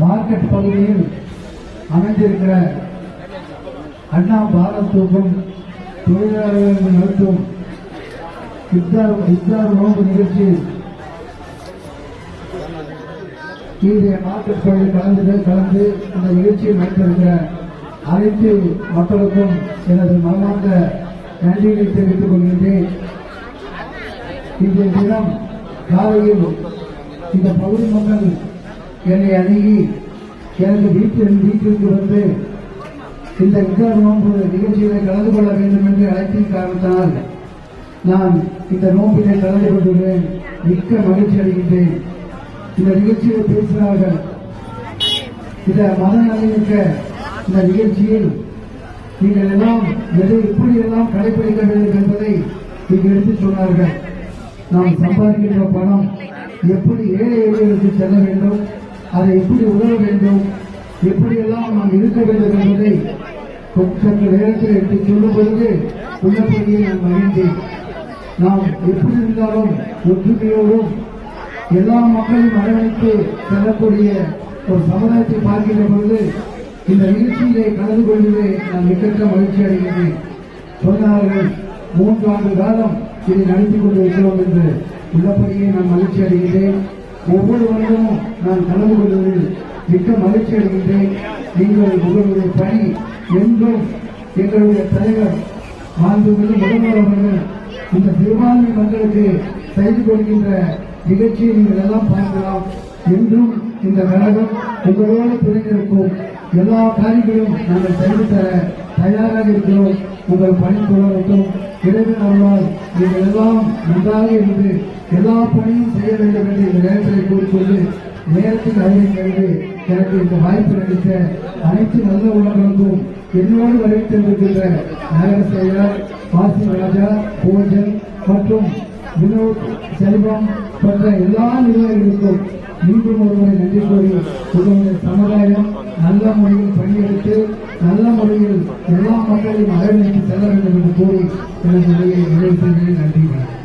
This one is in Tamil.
மார்க்கெட் பகுதியில் அமைந்திருக்கிற அண்ணா பாரத் தூக்கும் தொழிலாளர்கள் நடத்தும் இத்தார் இஃப்தார் நோன்பு நிகழ்ச்சி. இன்றைய மார்க்கெட் பகுதியில் கலந்து கலந்து இந்த நிகழ்ச்சியில் நடத்திருக்கிற அனைத்து மக்களுக்கும் எனது மனமார்ந்த நன்றிகளை தெரிவித்துக் கொள்கின்றேன். இன்றைய தினம் காலையில் இந்த பகுதி மக்கள் என்னை அணுகி எனக்கு வீட்டில் வீட்டிற்கு வந்து இந்த இஃப்தார் நோன்பு நிகழ்ச்சியில் கலந்து கொள்ள வேண்டும் என்று அழைத்தின் காரணத்தால் நான் இந்த நோம்பிலே கலந்து கொண்டுள்ளேன். மிக்க மகிழ்ச்சி அடைகின்றேன். இந்த நிகழ்ச்சியில் பேசினார்கள் இந்த மத இந்த நிகழ்ச்சியில் நீங்கள் எல்லாம் எதை எப்படி எல்லாம் கடைபிடிக்க வேண்டும் என்பதை இங்கு எடுத்து சொன்னார்கள். நாம் சம்பாதிக்கின்ற பணம் எப்படி ஏழை எளியவர்களுக்கு செல்ல வேண்டும்? அதை எப்படி உதவ வேண்டும்? எப்படியெல்லாம் நாம் இருக்க வேண்டும் என்பதை சற்று நேரத்தில் எடுத்து சொல்லும் பொழுது உள்ளபடியே நான் மகிழ்ந்தேன் நாம் எப்படி இருந்தாலும் ஒற்றுமையோடும் எல்லா மக்களையும் அரவணைத்து செல்லக்கூடிய ஒரு சமுதாயத்தை பார்க்கின்ற பொழுது இந்த நிகழ்ச்சியிலே கலந்து கொள்வதே நான் மிகற்ற மகிழ்ச்சி அடைகின்றேன். சொன்னார்கள் மூன்று ஆண்டு காலம் இதை நடத்தி கொண்டு இருக்கிறோம் என்று உள்ளபடியே நான் மகிழ்ச்சி அடைகின்றேன். ஒவ்வொரு வருடமும் நான் கலந்து கொள்வதில் மிக்க மகிழ்ச்சி அடைகின்றேன். நீங்கள் உங்களுடைய பணி என்றும் எங்களுடைய தலைவர் மாண்புமிகு முதல்வர் அவர்கள் இந்த சிறுபான்மை மக்களுக்கு செய்து கொடுக்கின்ற நிகழ்ச்சியை நீங்கள் எல்லாம் பார்க்கலாம் என்றும் இந்த கழகம் உங்களோடு பிணைந்திருக்கும் எல்லா காரியங்களும் நாங்கள் செய்து தர தயாராக இருக்கிறோம். உங்கள் பணி தொடரட்டும். இறைவன் அருளால் நீங்கள் எல்லாம் நன்றாக இருந்து எல்லா பணியும் செய்ய வேண்டும் என்று இந்த நேரத்தை கூறிக்கொண்டு நேரத்துக்கு அறிவிக்கிறது எனக்கு இந்த வாய்ப்பு அளித்த அனைத்து நல்ல உலகங்களுக்கும் என்னோடு வரவேற்றிருக்கின்ற நகர செயலர் வாசி ராஜா பூஜன் மற்றும் வினோத் செல்வம் போன்ற எல்லா நிர்வாகிகளுக்கும் மீண்டும் ஒருமுறை நன்றி கூறி உங்களுடைய சமுதாயம் நல்ல முறையில் பணியெடுத்து நல்ல எல்லா மக்களையும் அரவணைத்து செல்ல வேண்டும் என்று கூறி எனது நிலையை நிறைவு செய்கிறேன் நன்றி வணக்கம்